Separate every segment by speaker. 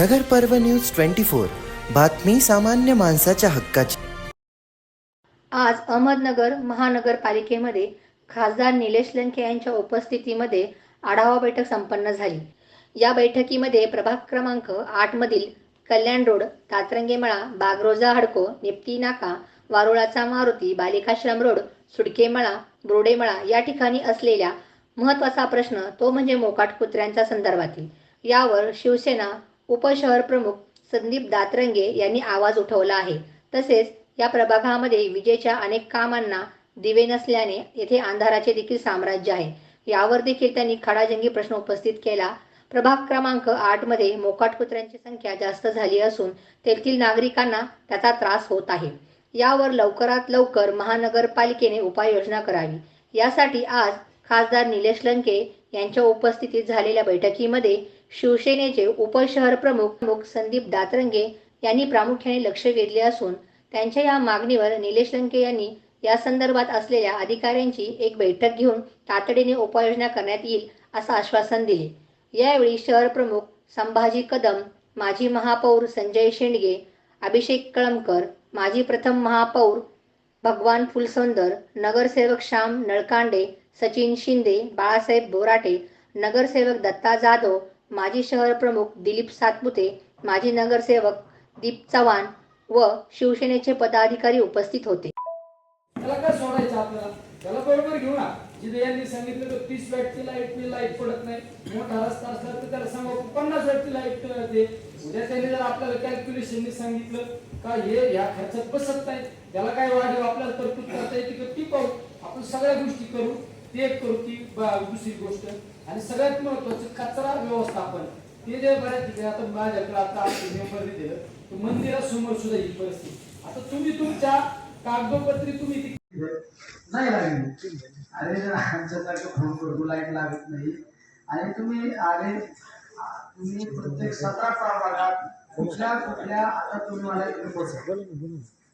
Speaker 1: नगर पर्व news twenty four. बातमी सामान्य माणसाच्या हक्काची.
Speaker 2: आज अहमदनगर महानगरपालिकेमध्ये खासदार निलेश लंके यांच्या उपस्थितीमध्ये आढावा बैठक संपन्न झाली. या बैठकीमध्ये प्रभाग क्रमांक आठमधील कल्याण रोड तातरंगेमळा बागरोजा हडको निपती नाका वारुळाचा मारुती बालिकाश्रम रोड सुडकेमळा बोर्डेमळा या ठिकाणी असलेल्या महत्त्वाचा प्रश्न तो म्हणजे मोकाट कुत्र्यांच्या संदर्भातील. यावर शिवसेना उपशहर प्रमुख संदीप दातरंगे यांनी आवाज उठवला आहे. तसेच या प्रभागामध्ये विजेच्या अनेक कामांना दिवे नसल्याने येथे अंधाराचे देखील साम्राज्य आहे. यावर देखील त्यांनी खडाजंगी प्रश्न उपस्थित केला. प्रभाग क्रमांक आठमध्ये मोकाट कुत्र्यांची संख्या जास्त झाली असून तेथील नागरिकांना त्याचा त्रास होत आहे. यावर लवकरात लवकर महानगरपालिकेने उपाययोजना करावी. यासाठी आज खासदार निलेश लंके यांच्या उपस्थितीत झालेल्या बैठकीमध्ये शिवसेनेचे उपशहर प्रमुख प्रमुख संदीप दातरंगे यांनी प्रामुख्याने लक्ष वेधले असून त्यांच्या या मागणीवर निलेश लंके यांनी या संदर्भात असलेल्या अधिकाऱ्यांची एक बैठक घेऊन तातडीने उपाययोजना करण्यात येईल असं आश्वासन दिले. यावेळी शहर प्रमुख संभाजी कदम माजी महापौर संजय शेंडगे अभिषेक कळमकर माजी प्रथम महापौर भगवान फुलसुंदर नगरसेवक श्याम नळकांडे सचिन शिंदे बाळासाहेब बोराटे नगरसेवक दत्ता जाधव माजी शहर प्रमुख दिलीप सातपुते माजी नगरसेवक दीप चव्हाण व शिवसेनेचे पदाधिकारी उपस्थित होते.
Speaker 3: त्याला काय सोडायचं आपल्याला? त्याला बरोबर घेऊ ना. जिथे यांनी सांगितलं तर तीस वॅटची लाइट मी लाइट पडत नाही. मोठा रस्ता असला तर त्याला सांगा पन्नास वॅटची लाइट ते. उद्या त्यांनी जर आपल्याला कॅल्क्युलेशननी सांगितलं का हे या खर्चात बसत नाही त्याला काय वाढीव आपल्याला तरतूद करता येते का? ती पाहू आपण सगळ्या गोष्टी करू. ते एक करू ती दुसरी गोष्ट. आणि सगळ्यात महत्वाचं कचरा व्यवस्थापन. ते जे बऱ्याच ठिकाणी आता माझ्याकडे आता मेंबर दिलं तर मंदिरासमोर सुद्धा ही परिस्थिती. आता तुम्ही तुमच्या कागदोपत्री तुम्ही
Speaker 4: नाही लागली अरे आमच्यासारखं फोन करतो लाइट लागत नाही. आणि तुम्ही अरे तुम्ही प्रत्येक सतरा प्रभागात कुठल्या कुठल्या आता तुम्ही मला.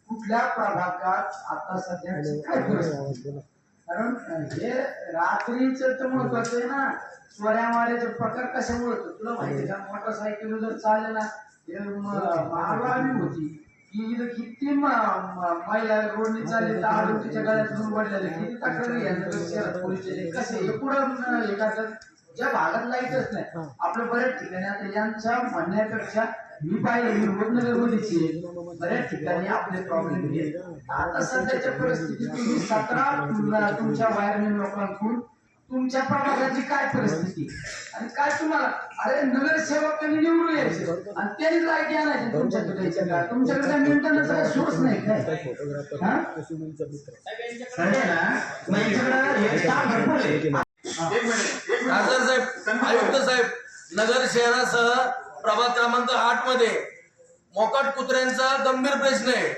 Speaker 4: कुठल्या प्रभागात आता सध्याची काय? कारण हे रात्रीच तर महत्वाचं आहे ना चोऱ्या माऱ्याचे प्रकार कशामुळे होतो तुला माहिती का? मोटरसायकल जर चालले ना हे होती. की इथं किती महिला रोडने चालले तर आरोग्याच्या गळ्यातून पडलेले. किती तक्रारी यांच्याकडे शहरात पोलीस स्टेशन कसे? हे पुढं हे करतात. ज्या भागात लाईटच नाही. आपल्या बऱ्याच ठिकाणी आता यांच्या म्हणण्यापेक्षा मी पाहिजे मी रोजनगर मध्येच बऱ्याच ठिकाणी आपले प्रॉब्लेम आता सध्याच्या परिस्थितीत तुम्ही सतरा तुमच्या- वायरमॅन लोकांकडून तुमच्या प्रभागाची काय परिस्थिती? आणि काय तुम्हाला? अरे नगरसेवकांनी निवडून यायचं. आणि त्यांनी लाइट आणायची तुमच्याकडे. तुमच्याकडे काय मेंटेनन्सचा सोर्स नाही काय? हा? अरे ना, भरपूर आहे.
Speaker 5: खासदार साहेब आयुक्त साहेब नगर शहरासह प्रभाग क्रमांक आठमध्ये मोकाट कुत्र्यांचा गंभीर प्रश्न आहे.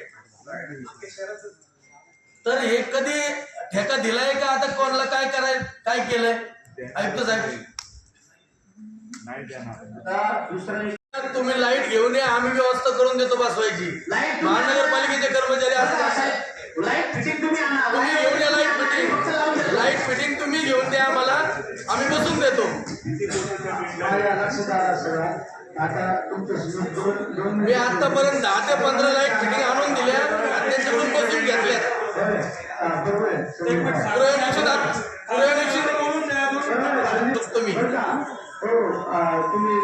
Speaker 5: तर हे कधी ठेका दिलाय का? आता कोणाला काय कराय काय केलंय? आयुक्त साहेब.
Speaker 4: आता दुसरं
Speaker 5: तुम्ही लाइट घेऊन या आम्ही व्यवस्था करून देतो बसवायची. महानगरपालिकेचे कर्मचारी असतात.
Speaker 4: लाइट फिटिंग तुम्ही आणा.
Speaker 5: तुम्ही घेऊन या फिटिंग. लाइट फिटिंग तुम्ही घेऊन द्या आम्हाला. आम्ही बसून देतो. मी आतापर्यंत दहा ते पंधरा लाइट फिटिंग आणून दिल्या आणि त्यांच्याकडून बसून घेतल्या
Speaker 4: हा,
Speaker 5: तुम्ही